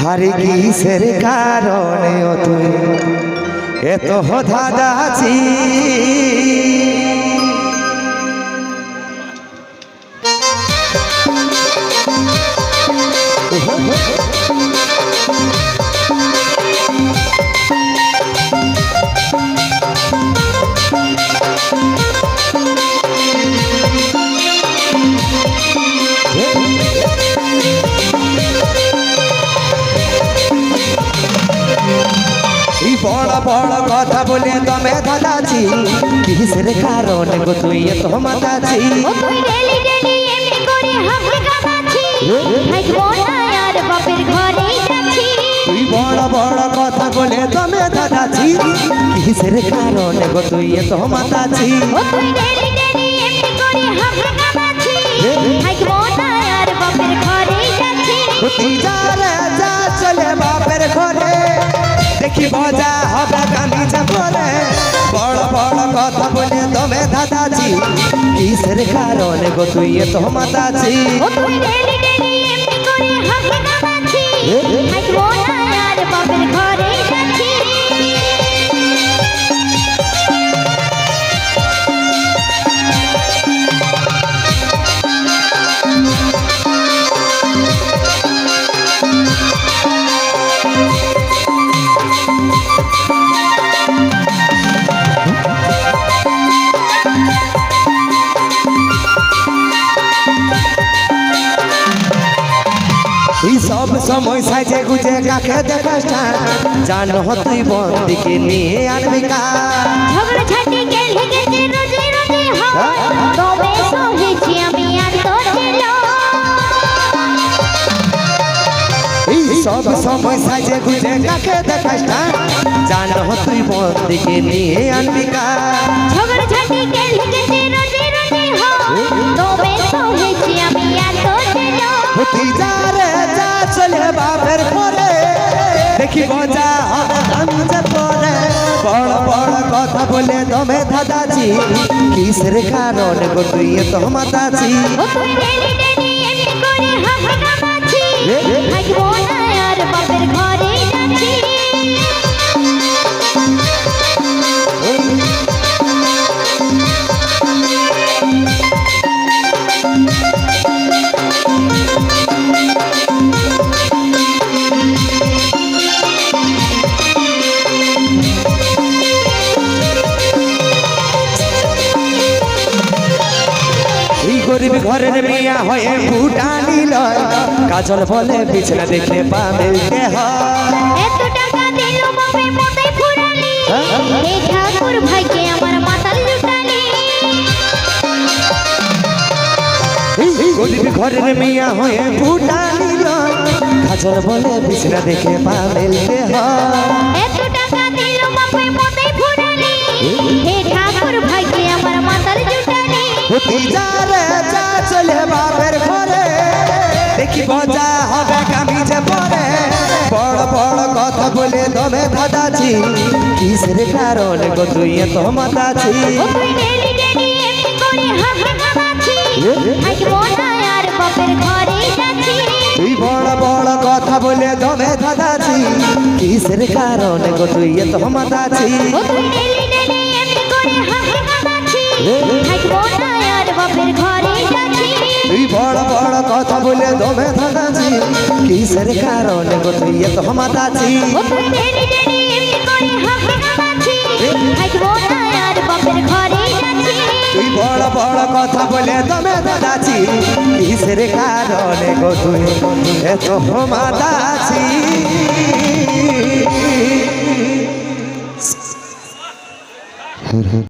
হারে কিসের কারণে তুই এত ধাঁধাছি বড় কথা বলে দমে ধাঁধাছি কিসের কারণে গো তুই এত মাতাছি তুই বড় বড় কথা বলে দমে ধাঁধাছি কিসের কারণে গো তুই এত মাতাছি তুই যা রে যা চলে বাপের ঘরে। দেখি মজা হবে কামি পরে বড় বড় কথা বলে তবে দাদাজি। কিসের কারণে গো তুই এত মাতাছি সময় সাজে গুজে কাকে দেখাস না জানো তুই বন্দিকে নিয়ে আনবি কা ঝগড়া ঝাঁটি কে লেগেছে রোজে রোজে হয়। তবে সহেছি আমি আর তোর সব সময় সাজে গুজে কাকে দেখাস না জানো তুই বন্দিকে নিয়ে আনবি কা ঝগড়া ঝাঁটি কে লেগেছে রোজে রোজে হয়। তবে সহেছি আমি আর তোর তুই যা চলে বাপের পরে। দেখি মজা হবে আমি যে পরে। বড় বড় কথা বলে দমে দাদাজি কিসের কারণে গো তুই এত গরিব ঘরের মিয়া হয়ে ফুটানি লয় কাজল বলে বিছনা দেখলে পা মিলতে হয় এত টাকা দিল বাপে মোটাই ফুরালি। এই ঠাকুর ভাইকে আমার মাতাল লুটালি। গরিব ঘরের মিয়া হয়ে ফুটানি লয় কাজল বলে বিছনা দেখে পা মিলতে এত টাকা দিল বাপে মোটাই ফুরালি। এই ঠাকুর তুই যা চলে বাপের ঘরে দেখি মজা হবে কামি যে পরে। বড় বড় কথা বলে দমে ধাঁধাছি কিসের কারণে গো তুই এত মাতাছি তুই বড় বড় কথা বলে দমে ধাঁধাছি কিসের কারণে গো তুই এত মাতাছি থাকব না বাপের বড় বড় কথা বলে দমে থাকাছি কিসের কারণে কোথায় এত মাতাছি তুই বড় বড় কথা বলে দমে দাদাছি কিসের কারণে গো তুই এত মাতাছি হ্যাঁ, হ্যাঁ।